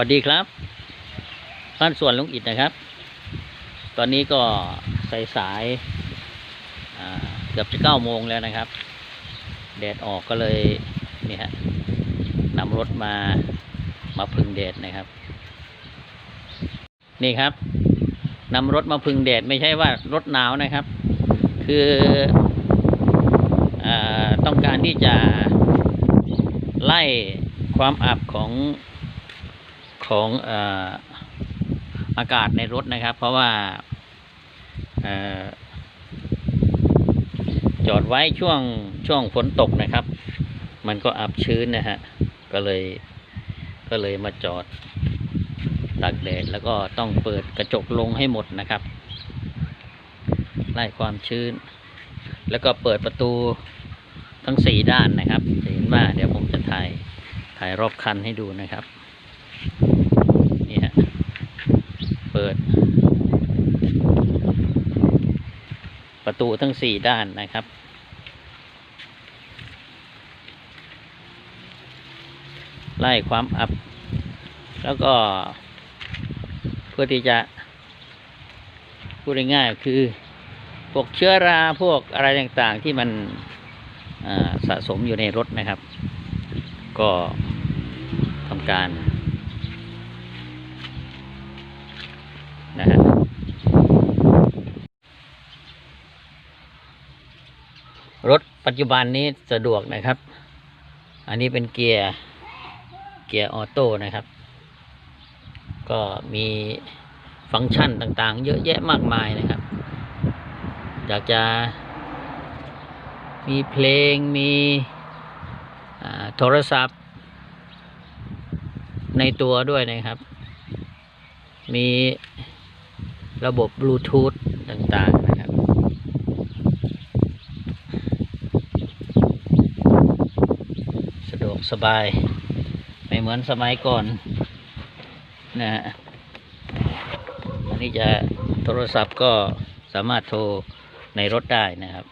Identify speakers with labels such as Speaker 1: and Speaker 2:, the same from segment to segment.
Speaker 1: วัสดีครับบ้านส่วนลุงอิดนะครับ ตอนนี้ก็สายสายเกือบจะเก้าโมงแล้วนะครับ แดดออกก็เลยนี่ฮะนำรถมามาพึ่งแดดนะครับ นี่ครับนำรถมาพึ่งแดดไม่ใช่ว่ารถหนาวนะครับ คืออต้องการที่จะไล่ความอับของ ของออากาศในรถนะครับ เพราะว่าอจอดไว้ช่วงช่วงฝนตกนะครับ มันก็อับชื้นนะฮะก็เลยก็เลยมาจอดตากแดดแล้วก็ต้องเปิดกระจกลงให้หมดนะครับไล่ความชื้น แล้วก็เปิดประตูทั้งสี่ด้านนะครับเห็นว่าเดี๋ยวผมจะถ่ายถ่ายรอบคันให้ดูนะครับ นี่ฮะ เปิด ประตูทั้งสี่ด้านนะครับ ไล่ความอับ แล้วก็เพื่อที่จะพูดง่ายๆคือพวกเชื้อราพวกอะไรต่างๆที่มันสะสมอยู่ในรถนะครับ ก็ทำการ นะฮะรถปัจจุบันนี้สะดวกนะครับ อันนี้เป็นเกียร์ เกียร์ออโต้นะครับ ก็มีฟังก์ชันต่างๆ เยอะแยะมากมายนะครับ อยากจะมีเพลง มีโทรศัพท์ ในตัวด้วยนะครับ มี ระบบบลูทูธต่างๆนะครับ สะดวกสบาย ไม่เหมือนสมัยก่อนนะฮะอันนี้จะโทรศัพท์ก็สามารถโทรในรถได้นะครับ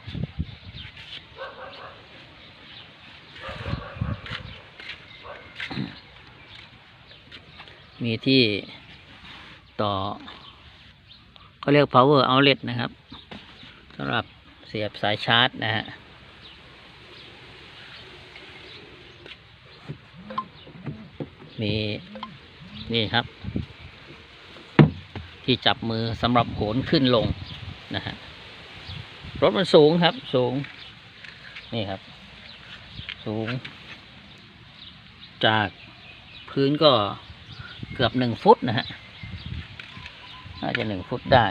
Speaker 1: มีที่ต่อ เขาเรียก power outlet นะครับสำหรับเสียบสายชาร์จนะฮะมีนี่ครับ ที่จับมือสำหรับโหนขึ้นลงนะฮะรถมันสูงครับสูง นี่ครับ สูง จากพื้นก็เกือบหนึ่งฟุตนะฮะ น่าจะหนึ่งฟุตได้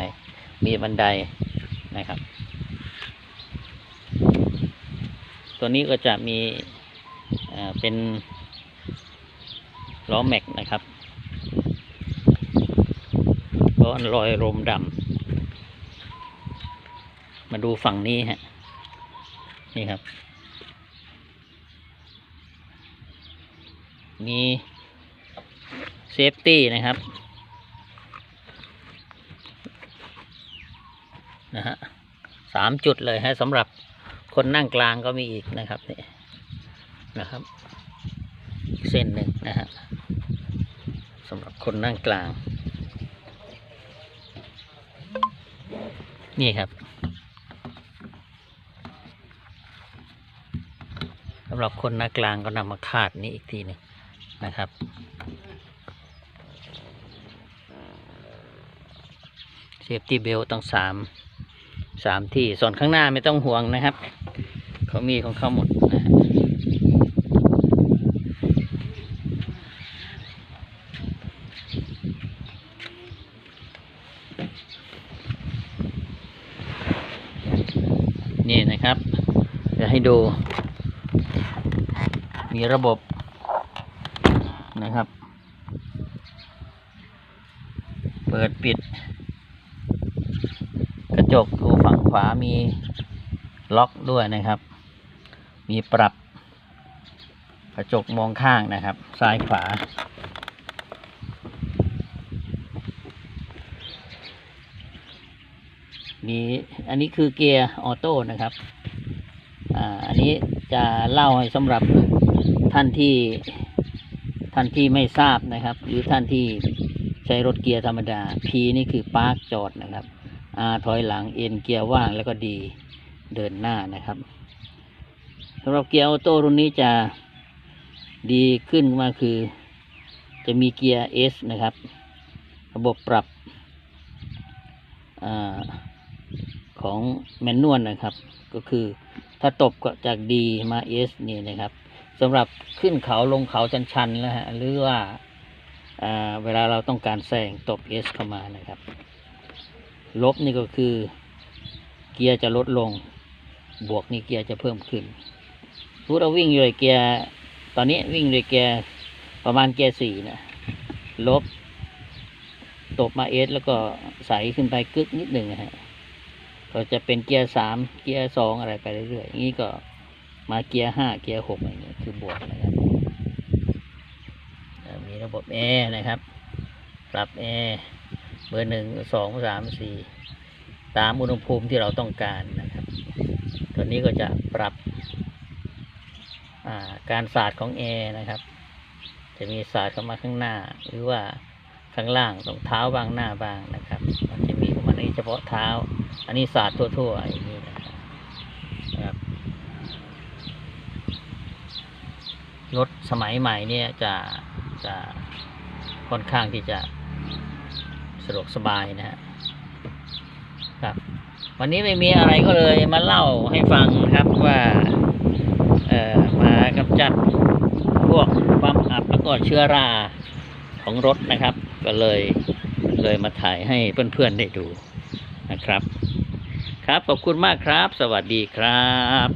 Speaker 1: มีบันไดนะครับ ตัวนี้ก็จะมีเป็นล้อแม็กนะครับล้อลอยลมดำมาดูฝั่งนี้ฮะ นี่ครับ มีเซฟตี้นะครับ นะฮะสามจุดเลยฮะสำหรับคนนั่งกลางก็มีอีกนะครับนี่นะครับเส้นหนึ่งนะฮะสำหรับคนนั่งกลาง นี่ครับสำหรับคนนั่งกลางก็นำมาคาดนี้อีกทีหนึ่งนะครับเซฟตี้เบลต้องสาม สามที่ส่วนข้างหน้าไม่ต้องห่วงนะครับเขามีของเขาหมดนะนี่นะครับจะให้ดู มีระบบนะครับ เปิดปิด กระจกดูฝั่งขวามีล็อกด้วยนะครับ มีปรับ กระจกมองข้างนะครับ ซ้ายขวา มีอันนี้คือเกียร์ออโต้นะครับ อ่า อันนี้จะเล่าให้สำหรับท่านที่ท่านที่ไม่ทราบนะครับ หรือท่านที่ใช้รถเกียร์ธรรมดา P นี่คือปาร์กจอดนะครับ ถอยหลัง N เกียร์ว่างแล้วก็ D เดินหน้านะครับสำหรับเกียร์ออโต้รุ่นนี้จะดีขึ้นมาคือ จะมีเกียร์ S นะครับ ระบบปรับอของแมนนวลนะครับ ก็คือถ้าตบก็จาก D มา S นี่นะครับสำหรับขึ้นเขาลงเขาชันๆแล้วฮะหรือว่าอ่าเวลาเราต้องการแซงตบ S เข้ามานะครับ ลบนี่ก็คือ เกียร์จะลดลง บวกนี่เกียร์จะเพิ่มขึ้นรู้เราวิ่งอยู่ในเกียร์ ตอนนี้วิ่งในเกียร์ประมาณเกียร์สี่นะลบ ตบมาเอสแล้วก็ใสขึ้นไปกึกนิดหนึ่งนะฮะก็จะเป็นเกียร์สามเกียร์สองอะไรไปเรื่อยๆอย่างนี้ก็มาเกียร์ห้าเกียร์หกอะไรเงี้ยคือบวกนะครับมีระบบแอร์นะครับ ปรับแอร์ บอร์หนึ่งสองสามสี่ตามอุณหภูมิที่เราต้องการนะครับ ตัวนี้ก็จะปรับาการสาดของแอร์นะครับ จะมีสาดเข้ามาข้างหน้า หรือว่าข้างล่างตรงเท้าบางหน้าบางนะครับ มันจะมีมันนี้เฉพาะเท้า อันนี้สาดทั่วๆอย่างนี้นะครับนะครับรถสมัยใหม่เนี่ยจะจะค่อนข้างที่จะ สะดวกสบายนะฮะครับ วันนี้ไม่มีอะไรก็เลยมาเล่าให้ฟังครับว่าเอ่อมากำจัดพวกความอับแล้วก็เชื้อราของรถนะครับ ก็เลยเลยมาถ่ายให้เพื่อนๆได้ดูนะครับ ครับขอบคุณมากครับ สวัสดีครับ